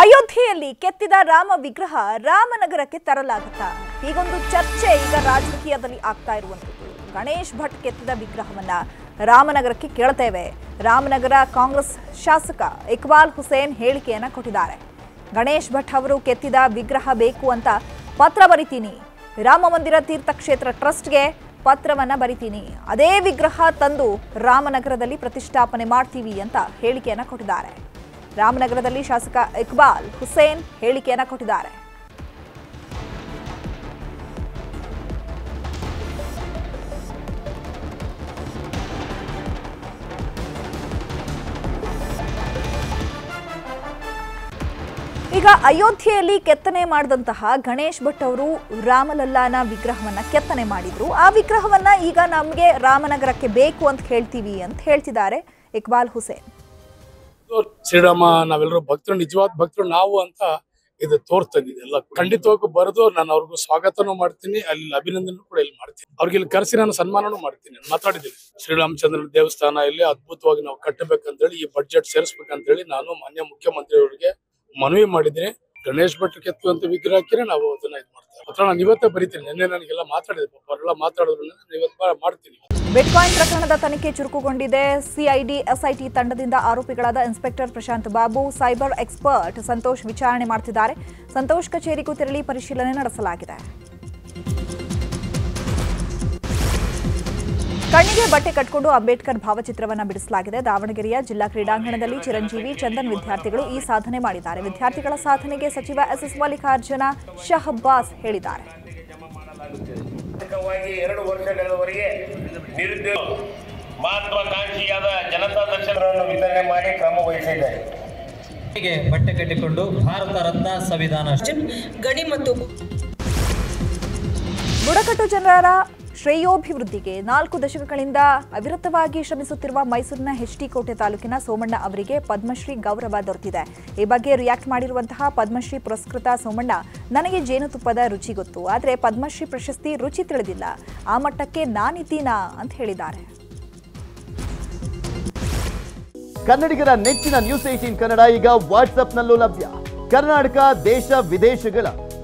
ಅಯೋಧ್ಯೆಯಲ್ಲಿ ಕೆತ್ತಿದ ರಾಮ ವಿಗ್ರಹ ರಾಮನಗರಕ್ಕೆ ತರಲಾಗುತ್ತಾ. ಹೀಗೊಂದು ಚರ್ಚೆ ಈಗ ರಾಜಕೀಯದಲ್ಲಿ ಆಗ್ತಾ ಇರುವಂಥದ್ದು. ಗಣೇಶ್ ಭಟ್ ಕೆತ್ತಿದ ವಿಗ್ರಹವನ್ನ ರಾಮನಗರಕ್ಕೆ ಕೇಳ್ತೇವೆ. ರಾಮನಗರ ಕಾಂಗ್ರೆಸ್ ಶಾಸಕ ಇಕ್ಬಾಲ್ ಹುಸೇನ್ ಹೇಳಿಕೆಯನ್ನ ಕೊಟ್ಟಿದ್ದಾರೆ. ಗಣೇಶ್ ಭಟ್ ಅವರು ಕೆತ್ತಿದ ವಿಗ್ರಹ ಬೇಕು ಅಂತ ಪತ್ರ ಬರಿತೀನಿ. ರಾಮ ಮಂದಿರ ತೀರ್ಥಕ್ಷೇತ್ರ ಟ್ರಸ್ಟ್ಗೆ ಪತ್ರವನ್ನ ಬರಿತೀನಿ. ಅದೇ ವಿಗ್ರಹ ತಂದು ರಾಮನಗರದಲ್ಲಿ ಪ್ರತಿಷ್ಠಾಪನೆ ಮಾಡ್ತೀವಿ ಅಂತ ಹೇಳಿಕೆಯನ್ನ ಕೊಟ್ಟಿದ್ದಾರೆ. ರಾಮನಗರದಲ್ಲಿ ಶಾಸಕ ಇಕ್ಬಾಲ್ ಹುಸೇನ್ ಹೇಳಿಕೆಯನ್ನು ಕೊಟ್ಟಿದ್ದಾರೆ. ಈಗ ಅಯೋಧ್ಯೆಯಲ್ಲಿ ಕೆತ್ತನೆ ಮಾಡಿದಂತಹ ಗಣೇಶ್ ಭಟ್ ಅವರು ರಾಮಲಲ್ಲಾನ ವಿಗ್ರಹವನ್ನ ಕೆತ್ತನೆ ಮಾಡಿದ್ರು. ಆ ವಿಗ್ರಹವನ್ನ ಈಗ ನಮಗೆ ರಾಮನಗರಕ್ಕೆ ಬೇಕು ಅಂತ ಹೇಳ್ತೀವಿ ಅಂತ ಹೇಳ್ತಿದ್ದಾರೆ ಇಕ್ಬಾಲ್ ಹುಸೇನ್. ಶ್ರೀರಾಮ, ನಾವೆಲ್ಲರೂ ಭಕ್ತರು, ನಿಜವಾದ ಭಕ್ತರು ನಾವು ಅಂತ ಇದು ತೋರ್ತಾ ಎಲ್ಲ. ಖಂಡಿತವಾಗೂ ಬರೆದು ನಾನು ಅವ್ರಿಗೂ ಸ್ವಾಗತನೂ ಮಾಡ್ತೀನಿ ಅಲ್ಲಿ ಅಭಿನಂದನೆ ಕೂಡ ಇಲ್ಲಿ ಮಾಡ್ತೀನಿ. ಅವ್ರಿಗೆ ಇಲ್ಲಿ ಕರೆಸಿ ನಾನು ಸನ್ಮಾನನೂ ಮಾಡ್ತೀನಿ ಮಾತಾಡಿದ್ದೀನಿ. ಶ್ರೀರಾಮಚಂದ್ರ ದೇವಸ್ಥಾನ ಇಲ್ಲಿ ಅದ್ಭುತವಾಗಿ ನಾವು ಕಟ್ಟಬೇಕಂತೇಳಿ, ಈ ಬಡ್ಜೆಟ್ ಸೇರಿಸ್ಬೇಕಂತೇಳಿ ನಾನು ಮಾನ್ಯ ಮುಖ್ಯಮಂತ್ರಿಯವರಿಗೆ ಮನವಿ ಮಾಡಿದ್ದೀನಿ. ಗಣೇಶ್ ಭಟ್ ಕೆತ್ತುವಂತ ವಿಗ್ರಹಕ್ಕೆ ನಾವು ಅದನ್ನ ಇದು ಮಾಡ್ತೀವಿ. ಅಥವಾ ನಾನು ಇವತ್ತೇ ಬರೀತೀನಿ, ನಿನ್ನೆ ನನಗೆಲ್ಲ ಮಾತಾಡಿದೆ ಅವರೆಲ್ಲ ಮಾತಾಡಿದ್ರು ನಾನು ಇವತ್ತು ಮಾಡ್ತೀನಿ. ಬಿಟ್ಕಾಯಿನ್ ಪ್ರಕರಣದ ತನಿಖೆ ಚುರುಕುಗೊಂಡಿದೆ. ಸಿಐಡಿ ಎಸ್ಐಟಿ ತಂಡದಿಂದ ಆರೋಪಿಗಳಾದ inspector Prashant Babu, cyber expert Santosh ವಿಚಾರಣೆ ಮಾಡ್ತಿದ್ದಾರೆ. ಸಂತೋಷ್ ಕಚೇರಿಗೂ ತೆರಳಿ ಪರಿಶೀಲನೆ ನಡೆಸಲಾಗಿದೆ. ಕಣ್ಣಿಗೆ ಬಟ್ಟೆ ಕಟ್ಕೊಂಡು ಅಂಬೇಡ್ಕರ್ ಭಾವಚಿತ್ರವನ್ನು ಬಿಡಿಸಲಾಗಿದೆ. ದಾವಣಗೆರೆಯ ಜಿಲ್ಲಾ ಕ್ರೀಡಾಂಗಣದಲ್ಲಿ ಚಿರಂಜೀವಿ ಚಂದನ್ ವಿದ್ಯಾರ್ಥಿಗಳು ಈ ಸಾಧನೆ ಮಾಡಿದ್ದಾರೆ. ವಿದ್ಯಾರ್ಥಿಗಳ ಸಾಧನೆಗೆ ಸಚಿವ ಎಸ್ಎಸ್ ಮಲ್ಲಿಕಾರ್ಜುನ ಶಹಬ್ಬಾಸ್ ಹೇಳಿದ್ದಾರೆ. ಆರ್ಥಿಕವಾಗಿ ಎರಡು ವರ್ಷಗಳವರೆಗೆ ನಿರುದ್ಯೋಗ ಮಹತ್ವಾಕಾಂಕ್ಷಿಯಾದ ಜನತಾ ದರ್ಶನವನ್ನು ವಿತರಣೆ ಮಾಡಿ ಕ್ರಮ ವಹಿಸಿದ್ದಾರೆ ಹೀಗೆ ಬಟ್ಟೆ ಕಟ್ಟಿಕೊಂಡು ಭಾರತ ರತ್ನ ಸಂವಿಧಾನ. ಗಣಿ ಮತ್ತು ಬುಡಕಟ್ಟು ಜನರ ಶ್ರೇಯೋಭಿವೃದ್ಧಿಗೆ ನಾಲ್ಕು ದಶಕಗಳಿಂದ ಅವಿರತವಾಗಿ ಶ್ರಮಿಸುತ್ತಿರುವ ಮೈಸೂರಿನ ಎಚ್ಡಿ ಕೋಟೆ ತಾಲೂಕಿನ ಸೋಮಣ್ಣ ಅವರಿಗೆ ಪದ್ಮಶ್ರೀ ಗೌರವ ದೊರೆತಿದೆ. ಈ ಬಗ್ಗೆ ರಿಯಾಕ್ಟ್ ಮಾಡಿರುವಂತಹ ಪದ್ಮಶ್ರೀ ಪುರಸ್ಕೃತ ಸೋಮಣ್ಣ, ನನಗೆ ಜೇನುತುಪ್ಪದ ರುಚಿ ಗೊತ್ತು, ಆದರೆ ಪದ್ಮಶ್ರೀ ಪ್ರಶಸ್ತಿ ರುಚಿ ತಿಳಿದಿಲ್ಲ. ಆ ಮಟ್ಟಕ್ಕೆ ನಾನಿದ್ದೀನಾ ಅಂತ ಹೇಳಿದ್ದಾರೆ. ಕನ್ನಡಿಗರ ನೆಚ್ಚಿನ ನ್ಯೂಸ್ ಏಟೀನ್ ಕನ್ನಡ ಈಗ ವಾಟ್ಸ್ಆಪ್ನಲ್ಲೂ ಲಭ್ಯ. ಕರ್ನಾಟಕ, ದೇಶ, ವಿದೇಶಗಳ